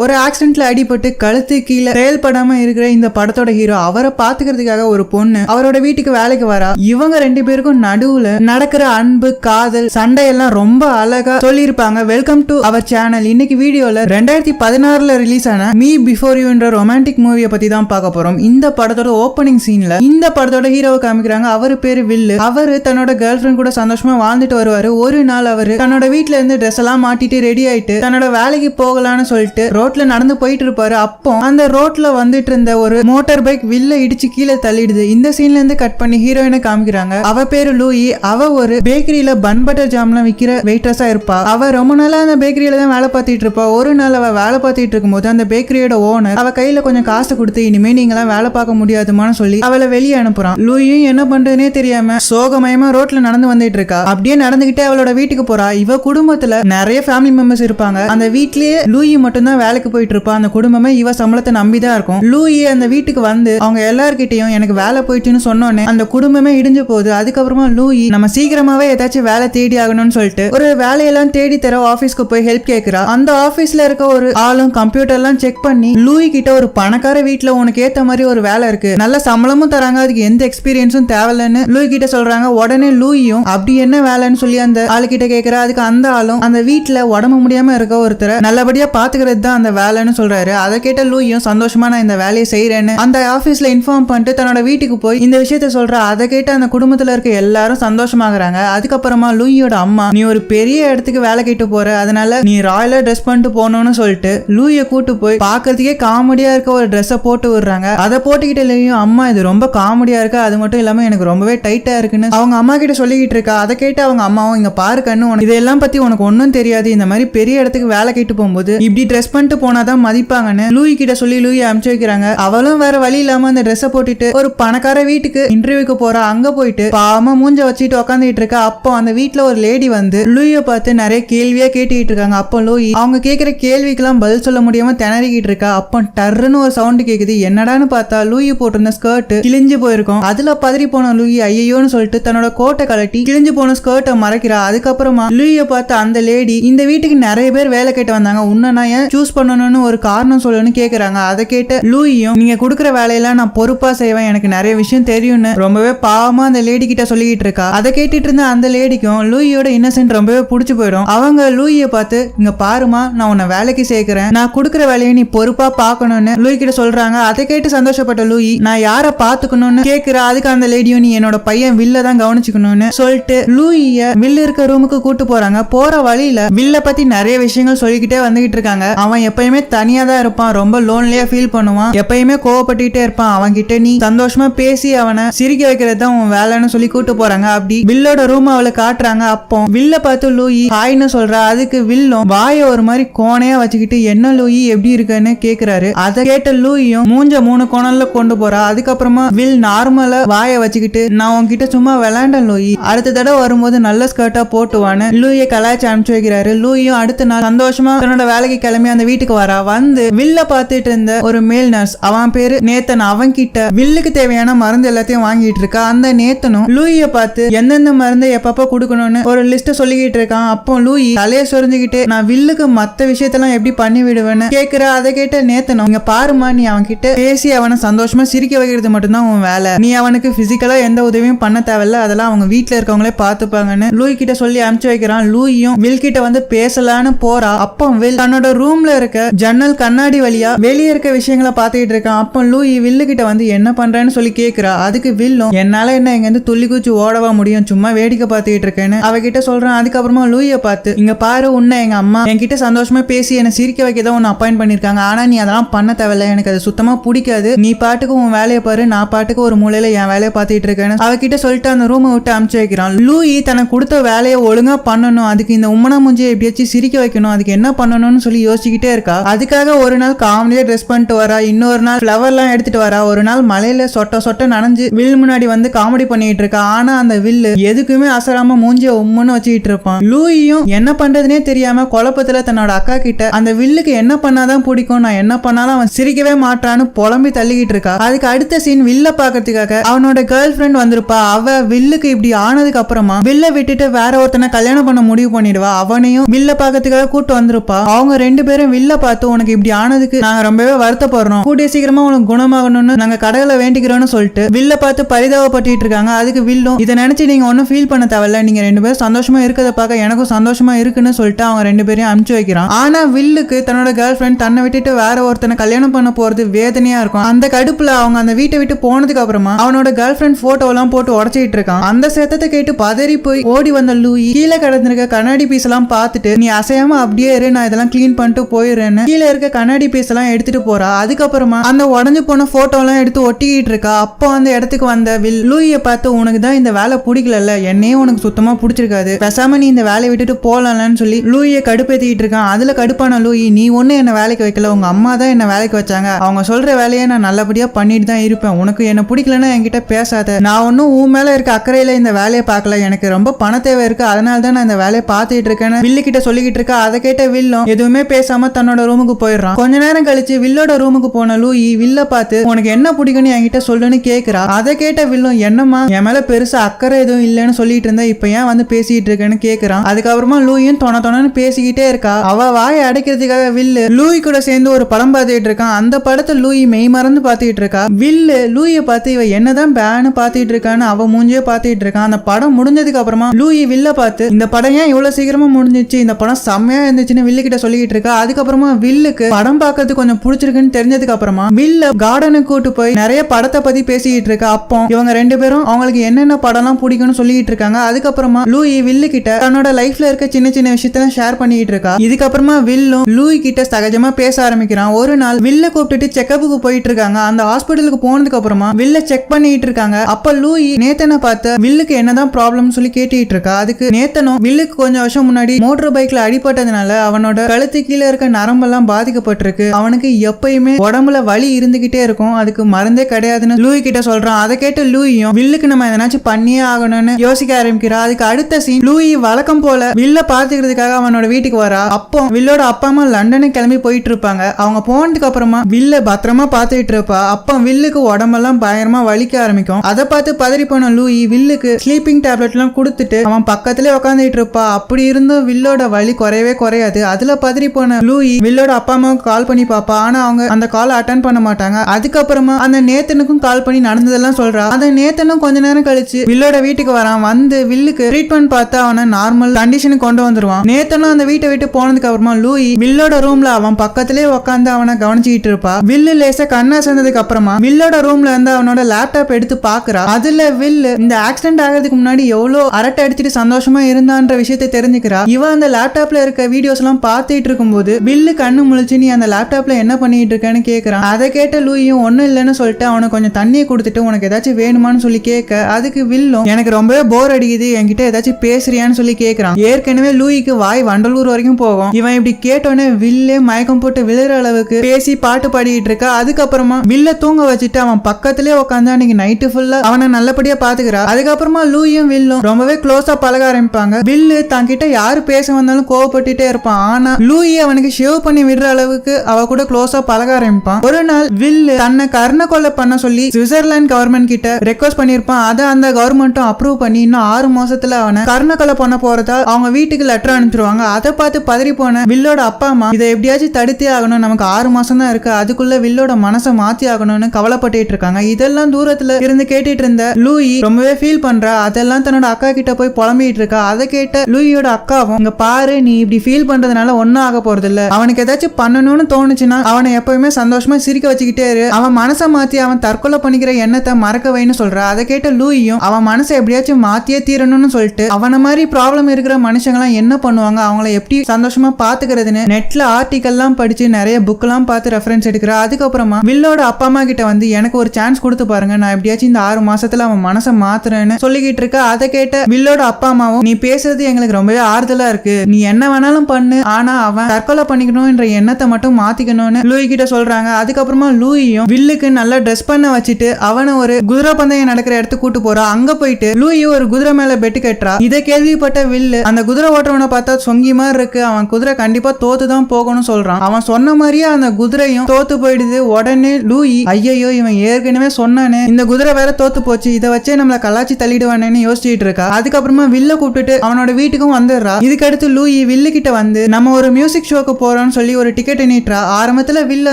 ஒரு ஆக்சிடென்ட்ல அடிபட்டு கழுத்து கீழே செயல்படாம இருக்கிற இந்த படத்தோட ஹீரோ அவரை பாத்துக்கிறதுக்காக ஒரு பொண்ணு அவரோட வீட்டுக்கு வேலைக்கு வரா. இவங்க ரெண்டு பேருக்கும் நடுவுல நடக்கிற அன்பு காதல் சண்டை எல்லாம் ரொம்ப அழகா சொல்லியிருப்பாங்க. வெல்கம் டு அவர் சேனல் இன்னைக்கு வீடியோல ரெண்டாயிரத்தி பதினாறுல ரிலீஸ் ஆன மீ பிஃபோர் யூன்ற ரொமான்டிக் மூவியை பத்தி தான் பார்க்க போறோம். இந்த படத்தோட ஓப்பனிங் சீன்ல இந்த படத்தோட ஹீரோவை காமிக்கிறாங்க. அவர் பேரு வில்லு. அவரு தன்னோட கேர்ள் ஃபிரெண்ட் கூட சந்தோஷமா வாழ்ந்துட்டு வருவாரு. ஒரு நாள் அவரு தன்னோட வீட்டுல இருந்து ட்ரெஸ் எல்லாம் மாட்டிட்டு ரெடி ஆயிட்டு தன்னோட வேலைக்கு போகலான்னு சொல்லிட்டு ரோட்ல நடந்து போயிட்டு இருப்பாரு அப்போ அந்த ரோட்ல வந்துட்டு இருந்த ஒரு மோட்டார் பைக் வில்ல இடிச்சு கீழே தள்ளிடுது. இந்த சீன்ல இருந்து கட் பண்ணி ஹீரோயினை காமிக்கிறாங்க. அவ பேரு லூயி. அவ ஒரு பேக்கரியில பன் பட்டர் ஜாம்லாம் விக்கிற வெயிட்ரஸா இருப்பா. அவ ரொம்ப நாளா அந்த பேக்கரியில தான் வேலை பார்த்துட்டு இருப்பா. ஒரு நாள் அவ வேலை பார்த்துட்டு இருக்கும்போது அந்த பேக்கரியோட ஓனர் அவ கையில கொஞ்சம் காசு கொடுத்து இனிமே நீங்களாம் வேலை பார்க்க முடியாதுமான்னு சொல்லி அவளை வெளியே அனுப்புறான். லூயும் என்ன பண்றதுனே தெரியாம சோகமயமா ரோட்ல நடந்து வந்துட்டு இருக்கா. அப்படியே நடந்துகிட்டே அவளோட வீட்டுக்கு போறா. இவ குடும்பத்துல நிறைய ஃபேமிலி மெம்பர்ஸ் இருப்பாங்க. அந்த வீட்லயே லூயி மட்டும்தான் வேலைக்கு போயிட்டு இருப்பா அந்த குடும்பமே இவ சம்பளத்தை நம்பி தான் இருக்கும். லூயி அந்த வீட்டுக்கு வந்து அவங்க எல்லார்கிட்டையும் எனக்கு வேலை போயிட்டுன்னு சொன்னோன்னே அந்த குடும்பமே இடிஞ்சு போகுது. அதுக்கப்புறமா லூயி நம்ம சீக்கிரமாவே ஏதாச்சும் வேலை தேடி ஆகணும்னு சொல்லிட்டு ஒரு வேலையெல்லாம் தேடி தர ஆபீஸ்க்கு போய் ஹெல்ப் கேட்கிறா அந்த ஆபீஸ்ல இருக்க ஒரு ஆளும் கம்ப்யூட்டர்லாம் செக் பண்ணி லூயி கிட்ட ஒரு பணக்கார வீட்டுல உனக்கு ஏத்த மாதிரி ஒரு வேலை இருக்கு. நல்ல சம்பளமும் தராங்க. அதுக்கு எந்த எக்ஸ்பீரியன்ஸும் தேவையில்லைன்னு லூயி கிட்ட சொல்றாங்க. உடனே லூயும் அப்படி என்ன வேலைன்னு சொல்லி அந்த ஆளுகிட்ட கேக்குறா. அதுக்கு அந்த ஆளும் அந்த வீட்டுல உடம்பு முடியாம இருக்க ஒருத்தரை நல்லபடியா பாத்துக்கிறது தான் அந்த வேலைன்னு சொல்றாரு. அதை கேட்ட லூயும் சந்தோஷமா நான் இந்த வேலையை செய்யறேன்னு அந்த ஆபீஸ்ல இன்ஃபார்ம் பண்ணிட்டு தன்னோட வீட்டுக்கு போய் இந்த விஷயத்த சொல்ற. அதை கேட்டு அந்த குடும்பத்துல இருக்க எல்லாரும் சந்தோஷமாகறாங்க. அதுக்கப்புறமா லூயியோட அம்மா நீ ஒரு பெரிய இடத்துக்கு வேலை கேட்டு போற. அதனால நீ ராயலா ட்ரெஸ் பண்ணிட்டு போனோம்னு சொல்லிட்டு லூயை கூட்டு போய் பாக்குறதுக்கே காமெடியா இருக்க ஒரு ட்ரெஸ்ஸை போட்டு விடுறாங்க. அதை போட்டுக்கிட்ட லூயும் அம்மா இது ரொம்ப காமெடியா இருக்கு. அது மட்டும் இல்லாம எனக்கு ரொம்பவே டைட்டா இருக்குன்னு அவங்க அம்மா கிட்ட சொல்லிக்கிட்டு இருக்கா. அதை கேட்டு அவங்க அம்மாவும் இங்க பாரு கண்ணு உனக்கு இதெல்லாம் பத்தி உனக்கு ஒன்றும் தெரியாது. இந்த மாதிரி பெரிய இடத்துக்கு வேலை கேட்டு போகும்போது இப்படி ட்ரெஸ் பண்ணிட்டு போனாதான் மதிப்பாங்கன்னு லூயி கிட்ட சொல்லி லூயி அனுப்பிச்சு வைக்கிறாங்க. அவளும் வேற வழி இல்லாம அந்த ட்ரெஸ்ஸை போட்டுட்டு ஒரு பணக்கார வீட்டுக்கு இன்டர்வியூக்கு போறா. அங்க போயிட்டு பாம மூஞ்ச வச்சுட்டு உட்காந்துட்டு இருக்கா. அப்போ அந்த வீட்ல ஒரு லேடி வந்து லூய பார்த்து நிறைய கேள்வியா கேட்டுக்கிட்டு இருக்காங்க. அப்போ லூயி அவங்க கேட்கிற கேள்விக்கெல்லாம் பதில் சொல்ல முடியாம திணறிக்கிட்டு இருக்கா. அப்போ டர்ன்னு ஒரு சவுண்ட் கேக்குது. என்னடான்னு பார்த்தா லூயி போட்டிருந்த ஸ்கர்ட் கிழிஞ்சு போயிருக்கும். அதுல பதறி போன லூயி ஐயோன்னு சொல்லிட்டு தன்னோட கோட்டை கலட்டி கிழிஞ்சு போன ஸ்கர்ட்டை மறைக்கிறா. அதுக்கப்புறமா லூய பார்த்து அந்த லேடி இந்த வீட்டுக்கு நிறைய பேர் வேலை கேட்டு வந்தாங்க. உன்னை நான் ஏன் சூஸ் பண்ணணும்னு ஒரு காரணம் சொல்லணும்னு கேட்குறாங்க அதை கேட்டு லூயும் நீங்க கொடுக்குற வேலையெல்லாம் நான் பொறுப்பாக செய்வேன். எனக்கு நிறைய விஷயம் தெரியும்னு ரொம்பவே பாவமாக அந்த லேடி கிட்ட சொல்லிக்கிட்டு இருக்கா. அதை கேட்டுட்டு இருந்த அந்த லேடிக்கும் லூயியோட இன்னசென்ட் ரொம்பவே பிடிச்சி போயிடும். அவங்க லூயியை பார்த்து இங்கே பாருமா நான் உன்னை வேலைக்கு சேர்க்குறேன். நான் கொடுக்குற வேலையை நீ பொறுப்பாக பார்க்கணும்னு லூய் கிட்ட சொல்றாங்க. அதை கேட்டு சந்தோஷப்பட்ட லூயி நான் யாரை பார்த்துக்கணும்னு கேட்குற அதுக்கு அந்த லேடியும் நீ என்னோட பையன் வில்ல தான் கவனிச்சுக்கணும்னு சொல்லிட்டு லூயிய வில்லு இருக்க ரூமுக்கு கூட்டு போறாங்க. போற வழியில வில்ல பத்தி நிறைய விஷயங்கள் சொல்லிக்கிட்டே வந்துகிட்டு இருக்காங்க. அவன் எப்பயுமே தனியா தான் இருப்பான். ரொம்ப லோன்லியா ஃபீல் பண்ணுவான். எப்பயுமே கோவப்பட்டுட்டே இருப்பான். அவன் கிட்ட நீ சந்தோஷமா பேசி அவனை சிரிக்க வைக்கிறது தான் உன் வேலைன்னு சொல்லி கூட்டு போறாங்க. அப்படி வில்லோட ரூம் அவளை காட்டுறாங்க. அப்போ வில்ல பார்த்து லூயி ஹாய்னு சொல்றா. அதுக்கு வில்லும் வாய ஒரு மாதிரி கோணையா வச்சுக்கிட்டு என்ன லூயி எப்படி இருக்குன்னு கேக்குறாரு. அதை கேட்ட லூயும் மூஞ்ச மூணு கோணல்ல கொண்டு போறா. அதுக்கப்புறமா வில் நார்மலா வாய வச்சுக்கிட்டு நான் உன்கிட்ட சும்மா விளையாண்டேன் லூயி. அடுத்த தடவை வரும்போது நல்ல ஸ்கர்ட்டா போட்டுவான்னு லூயை கலாய்ச்சி அனுப்பிச்சு வைக்கிறாரு. லூயும் அடுத்த நாள் சந்தோஷமா தன்னோட வேலைக்கு கிளம்பி அந்த வீட்டுக்கு வரா வந்து வில்ல பார்த்துட்டு இருந்த ஒரு மேல் நர்ஸ் அவன் பேரு நேத்தன். அவன் கிட்ட வில்லுக்கு தேவையான மருந்து எல்லாத்தையும் வாங்கிட்டு இருக்கா. அந்த நேத்தனும் லூயிய பார்த்து எந்தெந்த மருந்து எப்பப்ப கொடுக்கணும்னு ஒரு லிஸ்ட் சொல்லிக்கிட்டு இருக்கான். அப்போ லூயி தலையை சொரிஞ்சுக்கிட்டு நான் வில்லுக்கு மத்த விஷயத்தெல்லாம் எப்படி பண்ணி விடுவேன்னு கேக்குற. அதை கேட்ட நேத்தனும் இங்க பாருமா நீ அவன் கிட்ட பேசி அவனை சந்தோஷமா சிரிக்க வைக்கிறது மட்டும்தான் உன் வேலை. நீ அவனுக்கு பிசிக்கலா எந்த உதவியும் பண்ண தேவையில்ல. அதெல்லாம் அவங்க வீட்டுல இருக்கவங்களே பாத்துப்பாங்கன்னு லூயி கிட்ட சொல்லி அனுப்பிச்சு வைக்கிறான். லூயும் வில் கிட்ட வந்து பேசலான்னு போறா. அப்போ வில் தன்னோட ரூம்ல இருக்க ஜன்னல் கண்ணாடி வழியா வெளியே இருக்க விஷயங்களை பார்த்துக்கிட்டு இருக்கான். அப்போ லூயி வில்லு கிட்ட வந்து என்ன பண்றேன்னு சொல்லி கேட்கிறா அதுக்கு வில்லும் என்னால என்ன இங்க இருந்து துள்ளி குச்சி ஓடவா முடியும்? சும்மா வேடிக்கை பார்த்துக்கிட்டு இருக்கேன்னு. அவகிட்ட சொல்றான். அதுக்கப்புறமா லூய பார்த்து இங்க பாரு உன்னை எங்க அம்மா என்கிட்ட சந்தோஷமா பேசி என்னை சிரிக்க வைக்க தான் உன்னை அப்பாயிண்ட் பண்ணிருக்காங்க ஆனா நீ அதெல்லாம் பண்ண தேவையில்ல. எனக்கு அது சுத்தமா பிடிக்காது. நீ பாட்டுக்கு உன் வேலையை பாரு. நான் பாட்டுக்கு ஒரு மூலையில என் வேலையை பார்த்துட்டு இருக்கேன்னு. அவகிட்ட சொல்லிட்டு அந்த ரூமை விட்டு அமுச்சு வைக்கிறான். லூயி தனக்கு கொடுத்த வேலையை ஒழுங்கா பண்ணணும். அதுக்கு இந்த உம்மனா மூஞ்சியை எப்படியாச்சும் சிரிக்க வைக்கணும். அதுக்கு என்ன பண்ணணும்னு சொல்லி யோசிச்சுக்கிட்டே இருக்கா? அதுக்காக ஒரு நாள் காமெடியா ட்ரெஸ் பண்ணிட்டு வரா. இன்னொரு நாள் ஃப்ளவர்லாம் எடுத்துட்டு வரா. ஒரு நாள் மலையில சொட்ட சொட்ட நனைஞ்சு வில் முன்னாடி வந்து காமெடி பண்ணிட்டு இருக்கா. ஆனா அந்த வில்லு எதுக்குமே அசராம மூஞ்சிய உம்முன்னு வச்சுக்கிட்டு இருப்பான். லூயும் என்ன பண்றதுனே தெரியாம குழப்பத்துல தன்னோட அக்கா கிட்ட அந்த வில்லுக்கு என்ன பண்ணாதான் பிடிக்கும்? நான் என்ன பண்ணாலும் அவன் சிரிக்கவே மாட்டான்னு புலம்பி தள்ளிக்கிட்டு இருக்கா. அதுக்கு அடுத்த சீன் வில்ல பாக்குறதுக்காக அவனோட கேர்ள் ஃப்ரெண்ட் வந்திருப்பா. அவ வில்லுக்கு இப்படி ஆனதுக்கு அப்புறமா வில்ல விட்டுட்டு வேற ஒருத்தனை கல்யாணம் பண்ண முடிவு பண்ணிடுவா. அவனையும் வில்ல பாக்கிறதுக்காக கூட்டு வந்திருப்பா. அவங்க ரெண்டு பேரும் வில்ல பார்த்து உனக்கு இப்படி ஆனதுக்கு நாங்க ரொம்பவே வருத்தப்படுறோம். கூடிய சீக்கிரமா உனக்கு குணமாகணும்னு நாங்க கடவுளை வேண்டிக்கிறோம்னு சொல்லிட்டு வில்ல பார்த்து பரிதாபப்பட்டு இருக்காங்க. அதுக்கு வில்லும். இதை நினைச்சு நீங்க ஒன்றும் ஃபீல் பண்ண தேவையில்ல. நீங்க ரெண்டு பேரும் சந்தோஷமா இருக்கிறத பார்க்க எனக்கும் சந்தோஷமா இருக்குன்னு சொல்லிட்டு அவங்க ரெண்டு பேரையும் அனுப்பிச்சு வைக்கிறான். ஆனா வில்லுக்கு தன்னோட கேர்ள் ஃப்ரெண்ட் தன்னை விட்டுட்டு வேற ஒருத்தனை கல்யாணம் பண்ண போறது வேதனையா இருக்கும். அந்த கடுப்புல அவங்க அந்த வீட்டை விட்டு போனதுக்கு அப்புறமா அவனோட கேர்ள் ஃப்ரெண்ட் போட்டோ எல்லாம் போட்டு உடச்சிட்டு இருக்கான். அந்த சத்தத்தை கேட்டு பதறி போய் ஓடி வந்த லூயி கீழே கிடந்திருக்க கண்ணாடி பீஸ் எல்லாம் பார்த்துட்டு நீ அசையாம அப்படியே இரு நான் இதெல்லாம் க்ளீன் பண்ணிட்டு போய் போயிடுறேன்னு. கீழே இருக்க கண்ணாடி பீஸ் எல்லாம் எடுத்துட்டு போறா. அதுக்கப்புறமா அந்த உடஞ்சு போன போட்டோ எல்லாம் எடுத்து ஒட்டிக்கிட்டு இருக்கா. அப்போ அந்த இடத்துக்கு வந்த வில் லூயிய பார்த்து உனக்கு தான் இந்த வேலை பிடிக்கல என்னையே உனக்கு சுத்தமா பிடிச்சிருக்காது. பேசாம நீ இந்த வேலையை விட்டுட்டு போலாம்லன்னு சொல்லி லூயிய கடுப்பேத்திக்கிட்டு இருக்கான். அதுல கடுப்பான லூயி நீ ஒண்ணு என்ன வேலைக்கு வைக்கல. உங்க அம்மா தான் என்ன வேலைக்கு வச்சாங்க. அவங்க சொல்ற வேலையை நான் நல்லபடியா பண்ணிட்டு தான் இருப்பேன். உனக்கு என்ன பிடிக்கலன்னா என்கிட்ட பேசாத. நான் ஒன்றும் உன் மேல இருக்க அக்கறையில இந்த வேலையை பார்க்கல. எனக்கு ரொம்ப பண தேவை இருக்கு. அதனால தான் நான் இந்த வேலையை பார்த்துட்டு இருக்கேன்னு வில்லு கிட்ட சொல்லிக்கிட்டு இருக்கா. அதை கேட்ட வில்லும் எதுவுமே பேசாம தன்னோட ரூமுக்கு போயிடுறான். கொஞ்ச நேரம் கழிச்சு வில்லோட ரூமுக்கு போன லூயி வில்ல பார்த்து உனக்கு என்ன பிடிக்கும்னு என்கிட்ட சொல்லுன்னு கேக்குறா. அதை கேட்ட வில்லும் என்னம்மா என் மேல பெருசா அக்கறை எதுவும் இல்லைன்னு சொல்லிட்டு இருந்தா இப்ப ஏன் வந்து பேசிட்டு இருக்கேன்னு கேக்குறான். அதுக்கப்புறமா லூயும் தொண தொணன்னு பேசிக்கிட்டே இருக்கா. அவ வாயை அடைக்கிறதுக்காக வில்லு லூயி கூட சேர்ந்து ஒரு படம் பார்த்துட்டு இருக்கான். அந்த படத்தை லூயி மெய் மறந்து பார்த்துட்டு இருக்கா. வில்லு லூயை பார்த்து இவ என்னதான் பேனு பார்த்துட்டு இருக்கான்னு அவ மூஞ்சே பார்த்துட்டு இருக்கான் அந்த படம் முடிஞ்சதுக்கு அப்புறமா லூயி வில்ல பார்த்து இந்த படம் ஏன் இவ்வளவு சீக்கிரமா முடிஞ்சிச்சு? இந்த படம் செம்மையா இருந்துச்சுன்னு வில்லு கிட்ட சொல்லிக்கிட்டு இருக்கா. அதுக்கப்புறம் வில்லுக்கு படம் பார்க்கறது கொஞ்சம் பிடிச்சிருக்குன்னு தெரிஞ்சதுக்கு அப்புறமா வில்ல கார்டனுக்கு கூட்டு போய் நிறைய படத்தை பத்தி பேசிக்கிட்டு இருக்க அப்போ இவங்க ரெண்டு பேரும் அவங்களுக்கு என்னென்ன படம்லாம் பிடிக்கும்னு சொல்லிட்டு இருக்காங்க. அதுக்கப்புறமா லூயி வில்லு கிட்ட தன்னோட லைஃப்ல இருக்க சின்ன சின்ன விஷயத்தெல்லாம் ஷேர் பண்ணிட்டு இருக்கா. இதுக்கப்புறமா வில்லும் லூயி கிட்ட சகஜமா பேச ஆரம்பிக்கிறான். ஒரு நாள் வில்ல கூப்பிட்டுட்டு செக்கப்புக்கு போயிட்டு இருக்காங்க. அந்த ஹாஸ்பிட்டலுக்கு போனதுக்கு அப்புறமா வில்ல செக் பண்ணிட்டு இருக்காங்க. அப்ப லூயி நேத்தனை பார்த்து வில்லுக்கு என்னதான் ப்ராப்ளம் சொல்லி கேட்டுட்டு இருக்கா. அதுக்கு நேத்தனும் வில்லுக்கு கொஞ்சம் வருஷம் முன்னாடி மோட்டர் பைக்ல அடிபட்டதுனால அவனோட கழுத்து கீழே இருக்க நரம்பெல்லாம் பாதிக்கப்பட்டிருக்கு. அவனுக்கு எப்பயுமே உடம்புல வலி இருந்துகிட்டே இருக்கும். அதுக்கு மருந்தே கிடையாதுன்னு லூயி கிட்ட சொல்றான். அதை கேட்டு லூயும் வில்லுக்கு நம்ம எதனாச்சும் பண்ணியே ஆகணும்னு யோசிக்க ஆரம்பிக்கிறா. அதுக்கு அடுத்த சீன் லூயி வழக்கம் போல வில்ல பாத்துக்கிறதுக்காக அவனோட வீட்டுக்கு வரா. அப்போ வில்லோட அப்பா அம்மா லண்டனுக்கு கிளம்பி போயிட்டு இருப்பாங்க. அவங்க போனதுக்கு அப்புறமா வில்ல பத்திரமா பாத்துக்கிட்டு இருப்பா. அப்போ வில்லுக்கு உடம்பெல்லாம் பயங்கரமா வலிக்க ஆரம்பிக்கும். அதை பார்த்து பதறி போன லூயி வில்லுக்கு ஸ்லீப்பிங் டேப்லெட் எல்லாம் கொடுத்துட்டு அவன் பக்கத்திலே உட்காந்துட்டு இருப்பா. அப்படி இருந்தும் வில்லோட வலி குறையவே குறையாது. அதுல பதறி போன லூயி வில்லோட அப்பா அம்மாவுக்கு கால் பண்ணி பாப்பா. ஆனா அவங்க அந்த கால் அட்டன் பண்ண மாட்டாங்க. அதுக்கப்புறமா அந்த நேத்தனுக்கும் கால் பண்ணி நடந்ததெல்லாம் சொல்றா. அந்த நேத்தனும் கொஞ்ச நேரம் கழிச்சு வில்லோட வீட்டுக்கு வரான். வந்து வில்லுக்கு ட்ரீட்மெண்ட் பார்த்து அவனை நார்மல் கண்டிஷனுக்கு கொண்டு வந்துருவான். நேத்தனும் அந்த வீட்டை விட்டு போனதுக்கு அப்புறமா லூயி வில்லோட ரூம்ல அவன் பக்கத்திலே உட்காந்து அவனை கவனிச்சுக்கிட்டு இருப்பா. வில்லு லேசா கண்ணா சேர்ந்ததுக்கு அப்புறமா வில்லோட ரூம்ல இருந்து அவனோட லேப்டாப் எடுத்து பாக்குறா. அதுல வில்லு இந்த ஆக்சிடென்ட் ஆகிறதுக்கு முன்னாடி எவ்வளவு அரட்டை அடிச்சிட்டு சந்தோஷமா இருந்தான்ற விஷயத்தை தெரிஞ்சுக்கிறா. இவன் அந்த லேப்டாப்ல இருக்க வீடியோஸ் எல்லாம் பார்த்துட்டு இருக்கும்போது வில்லு கண்ணு முழிச்சு நீ அந்த லேப்டாப்ல என்ன பண்ணிட்டு இருக்கேன்னு கேட்கறான் அதை கேட்ட லூயும் ஒன்னும் இல்லைன்னு சொல்லிட்டு அவனுக்கு கொஞ்சம் தண்ணியை கொடுத்துட்டு உனக்கு ஏதாச்சும் வேணுமான்னு சொல்லி கேட்க அதுக்கு வில்லும். எனக்கு ரொம்பவே போர் அடிக்குது என்கிட்ட ஏதாச்சும் பேசுறியான்னு சொல்லி கேட்கறான் ஏற்கனவே லூயிக்கு வாய் வண்டலூர் வரைக்கும் போகும். இவன் இப்படி கேட்டோன்னே வில்லே மயக்கம் போட்டு விழுற அளவுக்கு பேசி பாட்டு பாடிட்டு இருக்கா. அதுக்கப்புறமா வில்ல தூங்க வச்சுட்டு அவன் பக்கத்திலே உட்காந்து அன்னைக்கு நைட்டு ஃபுல்லா அவனை நல்லபடியா பாத்துக்கிறா. அதுக்கப்புறமா லூயும் வில்லும் ரொம்பவே க்ளோஸா பழக ஆரம்பிப்பாங்க. வில்லு தன்கிட்ட யாரு பேச வந்தாலும் கோவப்பட்டுட்டே இருப்பான். ஆனா லூயி அவனுக்கு ஷேவ் பண்ணி விடுற அளவுக்கு அவ கூட க்ளோஸா பழக ஆரம்பிப்பான். ஒரு நாள் வில்லு தன்னை கர்ண கொலை பண்ண சொல்லி சுவிட்சர்லாந்து கவர்மெண்ட் கிட்ட ரெக்வஸ்ட் பண்ணிருப்பான் அதை அந்த கவர்மெண்ட்டும் அப்ரூவ் பண்ணி இன்னும் ஆறு மாசத்துல அவனை கர்ண கொலை பண்ண போறதா அவங்க வீட்டுக்கு லெட்டர் அனுப்பிச்சிருவாங்க. அதை பார்த்து பதறி போன வில்லோட அப்பா அம்மா இதை எப்படியாச்சும் தடுத்தே ஆகணும். நமக்கு ஆறு மாசம் தான் இருக்கு. அதுக்குள்ள வில்லோட மனசை மாத்தி ஆகணும்னு கவலைப்பட்டு இருக்காங்க. இதெல்லாம் தூரத்துல இருந்து கேட்டுட்டு இருந்த லூயி ரொம்பவே ஃபீல் பண்றா. அதெல்லாம் தன்னோட அக்கா கிட்ட போய் புலம்பிட்டு இருக்கா. அதை கேட்ட லூயியோட அக்காவும் இங்க பாரு நீ இப்படி ஃபீல் பண்றதுனால ஒன்னும் ஆக போறது இல்ல அவனுக்கு ஏதாச்சும் பண்ணணும்னு தோணுச்சுன்னா அவனை எப்பவுமே சந்தோஷமா சிரிக்க வச்சுக்கிட்டே இரு. அவன் மனசை மாத்தி அவன் தற்கொலை பண்ணிக்கிற எண்ணத்தை மறக்க வைன்னு சொல்றா. அதை கேட்ட லூயும் அவன் மனசை எப்படியாச்சும் மாத்தியே தீரணும்னு சொல்லிட்டு அவன மாதிரி ப்ராப்ளம் இருக்கிற மனுஷங்களாம் என்ன பண்ணுவாங்க? அவங்கள எப்படி சந்தோஷமா பாத்துக்கிறதுன்னு நெட்ல ஆர்டிக்கல்லாம் படிச்சு நிறைய புக்கெல்லாம் பார்த்து ரெஃபரன்ஸ் எடுக்கிறா. அதுக்கப்புறமா வில்லோட அப்பா அம்மா கிட்ட வந்து எனக்கு ஒரு சான்ஸ் கொடுத்து பாருங்க. நான் எப்படியாச்சும் இந்த ஆறு மாசத்துல அவன் மனசை மாத்துறேன்னு சொல்லிக்கிட்டு இருக்க. அதை கேட்ட வில்லோட அப்பா அம்மாவும் நீ பேசுறது எங்களுக்கு ரொம்பவே ஆறுதலா இருக்கு. நீ என்ன வேணாலும் பண்ணு. ஆனா அவன் தற்கொலை பண்ணிக்கணும்ன்ற எண்ணத்தை மட்டும் மாத்திக்கணும்னு லூயி கிட்ட சொல்றாங்க. அதுக்கப்புறமா லூயும் வில்லுக்கு நல்லா ட்ரெஸ் பண்ண வச்சுட்டு அவனை ஒரு குதிரை பந்தயம் நடக்கிற இடத்துக்கு கூட்டு போறா. அங்க போயிட்டு லூயி ஒரு குதிரை மேல பெட்டு கட்டுறா. இதை கேள்விப்பட்ட வில்லு அந்த குதிரை ஓட்டுறவனை பார்த்தா சொங்கி மாதிரி இருக்கு. அவன் குதிரை கண்டிப்பா தோத்து தான் போகணும்னு சொல்றான். அவன் சொன்ன மாதிரியே அந்த குதிரையும் தோத்து போயிடுது. உடனே லூயி ஐயையோ இவன் ஏற்கனவே சொன்னானே இந்த குதிரை வேற தோத்து போச்சு. இதை வச்சே நம்மள கலாச்சி தள்ளிடுவானேன்னு யோசிச்சுட்டு இருக்கா. அதுக்கப்புறமா வில்ல கூப்பிட்டுட்டு அவனோட வீட்டுக்கும் வந்துடுறா. இதுக்கடுத்து லூயி வில்லு கிட்ட வந்து நம்ம ஒரு மியூசிக் ஷோக்கு போ போறோம்னு சொல்லி ஒரு டிக்கெட் நீட்டுறா ஆரம்பத்துல வில்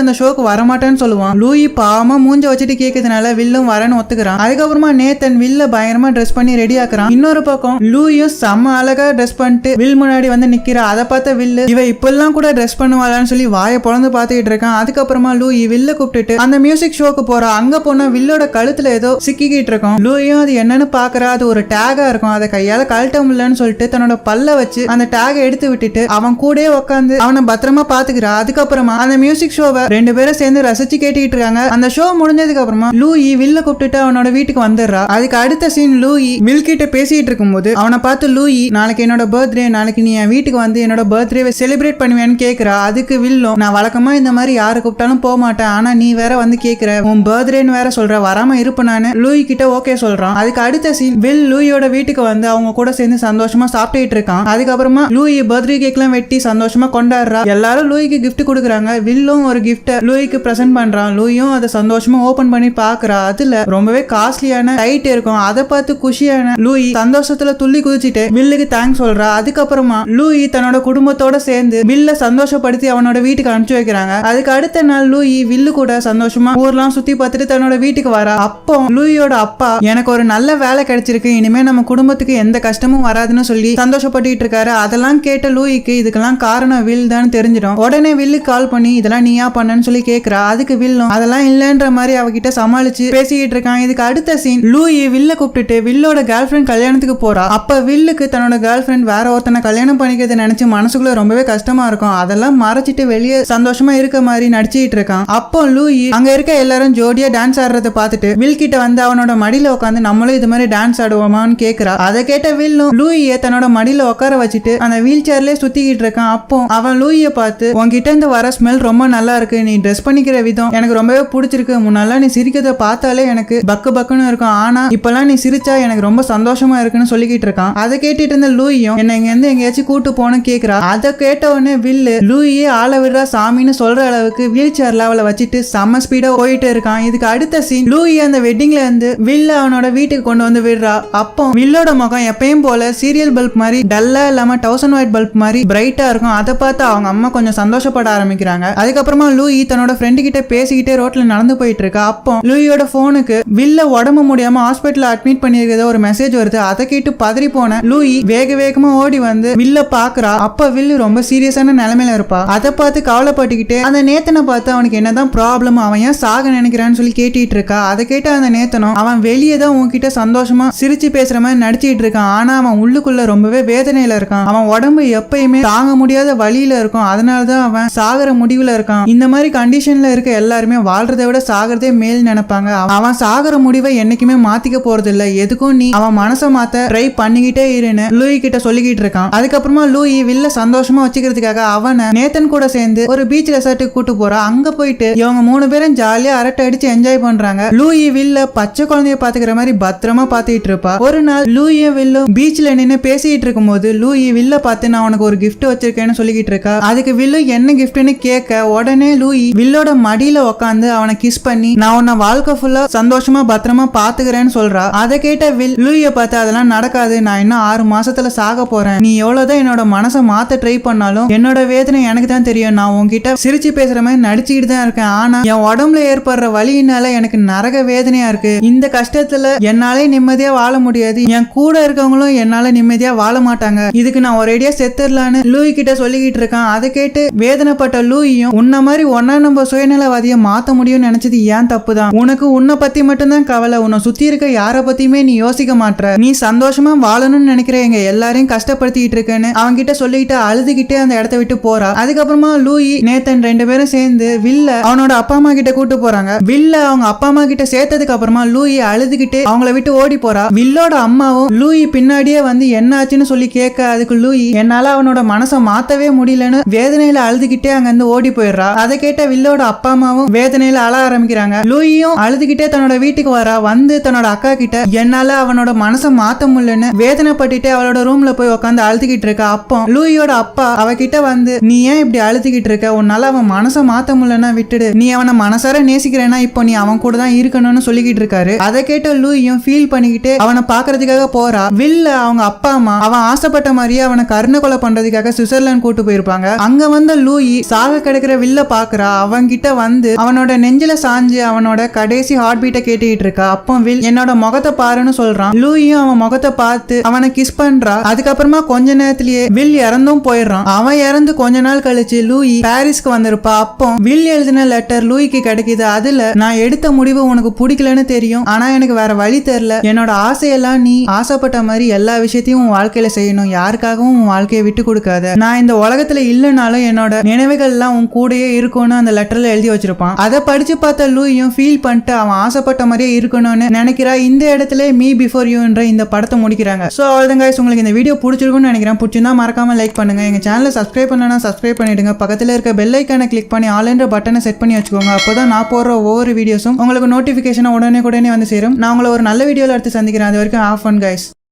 அந்த ஷோக்கு வரமாட்டேன்னு சொல்லுவான். லூயி பாவமா மூஞ்ச வச்சுட்டு கேக்குறதுனால வில்லும் வரன்னு ஒத்துக்கிறான். அதுக்கப்புறமா நேத்தன் வில்ல பயங்கரமா ட்ரெஸ் பண்ணி ரெடி ஆக்குறான். இன்னொரு பக்கம் லூயும் செம்ம அழகா ட்ரெஸ் பண்ணிட்டு வில் முன்னாடி வந்து நிக்கிறா. அதை பார்த்த வில்லு இவ இப்பெல்லாம் கூட ட்ரெஸ் பண்ணுவாளான்னு சொல்லி வாயை பொழந்து பார்த்துக்கிட்டு இருக்கான். அதுக்கப்புறமா லூயி வில்ல கூப்பிட்டுட்டு அந்த மியூசிக் ஷோக்கு போறா. அங்க போனா வில்லோட கழுத்துல ஏதோ சிக்கிக்கிட்டு இருக்கும். லூயும் அது என்னன்னு பாக்குறா அது ஒரு டேகா இருக்கும். அதை கையால கழட்ட முடியலன்னு சொல்லிட்டு தன்னோட பல்ல வச்சு அந்த டேகை எடுத்து விட்டுட்டு அவன் கூட உட்காந்து அவனை பத்திரம் பாத்துக்கிறா அதுக்கப்புறமா அந்த மியூசிக் ஷோவை ரெண்டு பேரும் சேர்ந்து ரசிச்சு கேட்டுக்கிட்டு இருக்காங்க. அந்த ஷோ முடிஞ்சதுக்கு அப்புறமா லூயி வில்ல கூப்பிட்டுட்டு அவனோட வீட்டுக்கு வந்துடுறா. அதுக்கு அடுத்த சீன் லூயி வில் கிட்ட பேசிட்டு இருக்கும்போது அவனை பார்த்து லூயி நாளைக்கு என்னோட பர்த்டே நாளைக்கு நீ என் வீட்டுக்கு வந்து என்னோட பர்த்டேவை செலிப்ரேட் பண்ணுவேன்னு கேக்குறா. அதுக்கு வில்லும் நான் வழக்கமா இந்த மாதிரி யாரு கூப்பிட்டாலும் போக மாட்டேன். ஆனா நீ வேற வந்து கேக்குற. உன் பர்த்டேன்னு வேற சொல்ற. வராம இருப்ப நானு. லூயி கிட்ட ஓகே சொல்றான். அதுக்கு அடுத்த சீன் வில் லூயோட வீட்டுக்கு வந்து அவங்க கூட சேர்ந்து சந்தோஷமா சாப்பிட்டுட்டு இருக்கான். அதுக்கப்புறமா லூயி பர்த்டே கேக்லாம் வெட்டி சந்தோஷமா கொண்டாடுறா. எல்லாரும் லூயிக்கு கிஃப்ட் கொடுக்குறாங்க. வில்லும் ஒரு கிஃப்ட்டை லூயிக்கு ப்ரெசென்ட் பண்ணுறான் லூயும் அதை சந்தோஷமா ஓப்பன் பண்ணி பார்க்குறா அதில் ரொம்பவே காஸ்ட்லியான டைட் இருக்கும். அதை பார்த்து குஷியான லூயி சந்தோஷத்துல துள்ளி குதிச்சுட்டு வில்லுக்கு தேங்க்ஸ் சொல்கிறா அதுக்கப்புறமா லூயி தன்னோட குடும்பத்தோட சேர்ந்து வில்ல சந்தோஷப்படுத்தி அவனோட வீட்டுக்கு அனுப்பிச்சு வைக்கிறாங்க. அதுக்கு அடுத்த நாள் லூயி வில்லு கூட சந்தோஷமா ஊர்லாம் சுற்றி பார்த்துட்டு தன்னோட வீட்டுக்கு வரா. அப்போ லூயியோட அப்பா எனக்கு ஒரு நல்ல வேலை கிடைச்சிருக்கு. இனிமே நம்ம குடும்பத்துக்கு எந்த கஷ்டமும் வராதுன்னு சொல்லி சந்தோஷப்பட்டு இருக்காரு. அதெல்லாம் கேட்ட லூயிக்கு இதுக்கெல்லாம் காரணம் வில் தான் தெரிஞ்சிடும். உடனே வில்லுக்கு கால் பண்ணி இதெல்லாம் நீயா பண்ணன்னு சொல்லி கேக்குறா. அதுக்கு வில்லும் அதெல்லாம் இல்லைன்ற மாதிரி அவகிட்ட சமாளிச்சு பேசிக்கிட்டு இருக்கான். இதுக்கு அடுத்த சீன் லூயி வில்ல கூப்பிட்டுட்டு வில்லோட கேர்ள் ஃப்ரெண்ட் கல்யாணத்துக்கு போறா. அப்ப வில்லுக்கு தன்னோட கேர்ள் ஃப்ரெண்ட் வேற ஒருத்தனை கல்யாணம் பண்ணிக்கிறது நினைச்சு மனசுக்குள்ள ரொம்பவே கஷ்டமா இருக்கும். அதெல்லாம் மறைச்சிட்டு வெளியே சந்தோஷமா இருக்க மாதிரி நடிச்சிட்டு இருக்கான். அப்போ லூயி அங்க இருக்க எல்லாரும் ஜோடியா டான்ஸ் ஆடுறத பார்த்துட்டு வில் கிட்ட வந்து அவனோட மடியில உட்காந்து நம்மளும் இது மாதிரி டான்ஸ் ஆடுவோமான்னு கேக்குறா. அதை கேட்ட வில்லும் லூயிய தன்னோட மடியில உட்கார வச்சுட்டு அந்த வீல் சேர்லயே சுத்திக்கிட்டு இருக்கான். அப்போ அவன் லூயிய பார்த்து உன்கிட்ட இருந்து வர ஸ்மெல் ரொம்ப நல்லா இருக்கு. நீ ட்ரெஸ் பண்ணிக்கிற விதம் எனக்கு ரொம்பவே பிடிச்சிருக்கு. முன்னெல்லாம் நீ சிரிக்கிறத பார்த்தாலே எனக்கு பக்கு பக்குன்னு இருக்கும். ஆனா இப்பெல்லாம் நீ சிரிச்சா எனக்கு ரொம்ப சந்தோஷமா இருக்குன்னு சொல்லிக்கிட்டு இருக்கான். அதை கேட்டுட்டு இருந்த லூயும் என்ன இங்க இருந்து எங்கேயாச்சும் கூட்டு போன்னு கேக்குறா. அதை கேட்ட உடனே வில்லு லூயே ஆள விடுறா சாமின்னு சொல்ற அளவுக்கு வீல் சேர்ல அவளை வச்சுட்டு செம்ம ஸ்பீடா போயிட்டு இருக்கான். இதுக்கு அடுத்த சீன் லூயி அந்த வெட்டிங்ல இருந்து வில்ல அவனோட வீட்டுக்கு கொண்டு வந்து விடுறா. அப்போ வில்லோட முகம் எப்பயும் போல சீரியல் பல்ப் மாதிரி டல்லா இல்லாம தௌசண்ட் ஒயிட் பல்ப் மாதிரி பிரைட்டா இருக்கும். அதை பார்த்து அவங்க அம்மா கொஞ்சம் சந்தோஷப்பட ஆரம்பிக்கிறாங்க. அதுக்கப்புறமா லூயி தன்னோட ஃப்ரெண்டு கிட்ட பேசிக்கிட்டே ரோட்ல நடந்து போயிட்டு இருக்கா அப்போ லூயியோட போனுக்கு வில்ல உடம்பு முடியாம ஹாஸ்பிட்டல் அட்மிட் பண்ணிருக்கிறத ஒரு மெசேஜ் வருது. அதை கேட்டு பதறி போன லூயி வேக வேகமா ஓடி வந்து வில்ல பாக்குறா. அப்ப வில்லு ரொம்ப சீரியஸான நிலைமையில இருப்பா. அதை பார்த்து கவலைப்பட்டுக்கிட்டே அந்த நேத்தனை பார்த்து அவனுக்கு என்னதான் ப்ராப்ளம் அவன் ஏன் சாக நினைக்கிறான்னு சொல்லி கேட்டுட்டு இருக்கா. அதை கேட்டு அந்த நேத்தனும் அவன் வெளியே தான் உன்கிட்ட சந்தோஷமா சிரிச்சு பேசுற மாதிரி நடிச்சிட்டு இருக்கான். ஆனா அவன் உள்ளுக்குள்ள ரொம்பவே வேதனையில இருக்கான். அவன் உடம்பு எப்பயுமே தாங்க முடியாத வழியில இருக்கும். அதனாலதான் அவன் சாகர முடிவுல இருக்கான். இந்த மாதிரி கண்டிஷன்ல இருக்க எல்லாருமே வாழ்றதை விட சாகிறதே மேல் நினைப்பாங்க. அவன் சாகர முடிவை என்னைக்குமே மாத்திக்க போறது இல்ல எதுக்கும் நீ அவன் மனசை மாத்த ட்ரை பண்ணிக்கிட்டே இருன்னு லூயி கிட்ட சொல்லிக்கிட்டு இருக்கான். அதுக்கப்புறமா லூயி வில்ல சந்தோஷமா வச்சுக்கிறதுக்காக அவனை நேத்தன் கூட சேர்ந்து ஒரு பீச் ரெசார்ட்டுக்கு கூட்டு போறா அங்க போயிட்டு இவங்க மூணு பேரும் ஜாலியா அரட்டை அடிச்சு என்ஜாய் பண்றாங்க. லூயி வில்ல பச்சை குழந்தைய பாத்துக்கிற மாதிரி பத்திரமா பாத்துக்கிட்டு இருப்பா. ஒரு நாள் லூயும் வில்லும் பீச்ல நின்னு பேசிட்டு இருக்கும்போது லூயி வில்ல பார்த்து நான் உனக்கு ஒரு கிஃப்ட் வச்சிருக்கேன்னு சொல்லிக்கிட்டு இருக்கா. அதுக்கு வில்லு என்ன கிஃப்ட்னு கேட்க உடனே லூயி வில்லோட மடியில உட்காந்து அவனை கிஸ் பண்ணி நான் உன்னை வாழ்க்கை ஃபுல்லா சந்தோஷமா பத்திரமா பாத்துக்கிறேன்னு சொல்றா. அதை கேட்ட வில் லூய பார்த்து அதெல்லாம் நடக்காது. நான் இன்னும் ஆறு மாசத்துல சாக போறேன். நீ எவ்வளவுதான் என்னோட மனசை மாத்த ட்ரை பண்ணாலும் என்னோட வேதனை எனக்கு தான் தெரியும். நான் உன்கிட்ட சிரிச்சு பேசுற மாதிரி நடிச்சுக்கிட்டு தான் இருக்கேன். ஆனா என் உடம்புல ஏற்படுற வழியினால எனக்கு நரக வேதனையா இருக்கு. இந்த கஷ்டத்துல என்னாலே நிம்மதியா வாழ முடியாது. என் கூட இருக்கவங்களும் என்னால நிம்மதியா வாழ மாட்டாங்க. இதுக்கு நான் ஒரேடியா செத்துடலான்னு லூயி கிட்ட சொல்லிக்கிட்டு இருக்கான். அதை கேட்டு வேதனைப்பட்ட லூயும் உன்ன மாதிரி ஒன்னா நம்ம சுயநலவாதியை மாத்த முடியும்னு நினைச்சது ஏன் தப்பு தான் உனக்கு உன்னை பத்தி மட்டும்தான் கவலை. உன்னை சுத்தி இருக்க யார பத்தியுமே நீ யோசிக்க மாட்ட நீ சந்தோஷமா வாழணும்னு நினைக்கிற எங்க எல்லாரையும் கஷ்டப்படுத்திட்டு இருக்கேன்னு அவன்கிட்ட சொல்லிட்டு அழுதுகிட்டே அந்த இடத்த விட்டு போறா. அதுக்கப்புறமா லூயி நேத்தன் ரெண்டு பேரும் சேர்ந்து வில்ல அவனோட அப்பா அம்மா கிட்ட கூட்டு போறாங்க. வில்ல அவங்க அப்பா அம்மா கிட்ட சேர்த்ததுக்கு அப்புறமா லூயி அழுதுகிட்டு அவங்கள விட்டு ஓடி போறா. வில்லோட அம்மாவும் லூயி பின்னாடியே வந்து என்ன ஆச்சுன்னு சொல்லி கேட்க. அதுக்கு லூயி என்னால அவனோட மனசை மாத்தவே முடியலன்னு வேதனையில அழுதுகிட்டே அங்க இருந்து ஓடி போயிடுறா. அதை கேட்ட வில்லோட அப்பா அம்மாவும் வேதனையில அழ ஆரம்பிக்கிறாங்க. லூயும் அழுதுகிட்டே தன்னோட வீட்டுக்கு வரா. வந்து தன்னோட அக்கா கிட்ட என்னால அவனோட மனசை மாத்த முடியலன்னு வேதனைப்பட்டுட்டு அவளோட ரூம்ல போய் உட்காந்து அழுதுகிட்டு இருக்கா. அப்போ லூயோட அப்பா அவகிட்ட வந்து நீ ஏன் இப்படி அழுதுகிட்டு இருக்க? உன்னால அவன் மனசை மாத்த முடியலன்னா விட்டுடு. நீ அவனை மனசார நேசிக்கிறேன்னா இப்போ நீ அவன் கூட தான் இருக்கணும்னு சொல்லிக்கிட்டு இருக்காரு. அதை கேட்ட லூயும் ஃபீல் பண்ணிக்கிட்டு அவனை பாக்குறதுக்காக போறா. வில்ல அவங்க அப்பா அம்மா அவன் ஆசைப்பட்ட மாதிரியே அவனை கருணை கொலை பண்றதுக்காக சுவிட்சர்லாந்து கூட்டு போயிருப்பாங்க. அங்க வந்த லூயி சாக கிடக்கிற வில்ல பாக்குறா. அவன்கிட்ட வந்து அவனோட நெஞ்சில சாஞ்சு அவனோட கடைசி ஹார்ட் பீட்டை கேட்டுக்கிட்டு இருக்கா. அப்போ வில் என்னோட முகத்தை பாருன்னு சொல்றான். லூயும் அவன் முகத்தை பார்த்து அவனை கிஸ் பண்றா. அதுக்கப்புறமா கொஞ்ச நேரத்திலேயே வில் இறந்தும் போயிடுறான். அவன் இறந்து கொஞ்ச நாள் கழிச்சு லூயி பாரிஸ்க்கு வந்திருப்பா. அப்போ வில் எழுதின லெட்டர் லூயிக்கு கிடைக்குது. அதுல நான் எடுத்த முடிவு உனக்கு பிடிக்கலன்னு தெரியும். ஆனா எனக்கு வேற வழி தெரியல. என்னோட ஆசையெல்லாம் நீ ஆசைப்பட்ட மாதிரி எல்லா விஷயத்தையும் உன் வாழ்க்கையில செய்யணும். யாருக்காகவும் உன் வாழ்க்கையை விட்டு கொடுக்காத. நான் இந்த உலகத்துல இல்லைனாலும் என்னோட நினைவுகள்லாம் உன் கூடயே இருக்கும்னு அந்த லெட்டர்ல எழுதி வச்சிருப்பான். அதை படிச்சு பார்த்த லூயும் ஃபீல் பண்ணிட்டு அவன் ஆசைப்பட்ட மாதிரியே இருக்கணும்னு நினைக்கிறா. இந்த இடத்துல மீ பிஃபோர் யூன்ற இந்த படத்தை முடிக்கிறாங்க. ஸோ அவ்வளோதான் கைஸ் உங்களுக்கு இந்த வீடியோ பிடிச்சிருக்கும்னு நினைக்கிறேன். பிடிச்சிருந்தா மறக்காம லைக் பண்ணுங்க. எங்க சேனலை சப்ஸ்கிரைப் பண்ணனா சப்ஸ்கிரைப் பண்ணிடுங்க. பக்கத்தில் இருக்க பெல் ஐக்கானை கிளிக் பண்ணி ஆல்ன்ற பட்டனை செட் பண்ணி வச்சுக்கோங்க. அப்போதான் நான் போடுற ஒவ்வொரு வீடியோஸும் உங்களுக்கு நோட்டிஃபிகேஷனை உடனே உடனே வந்து சேரும். நான் உங்களை ஒரு நல்ல வீடியோவில் எடுத்து சந்திக்கிறேன். அது வரைக்கும் ஆஃப் ஒன் கைஸ்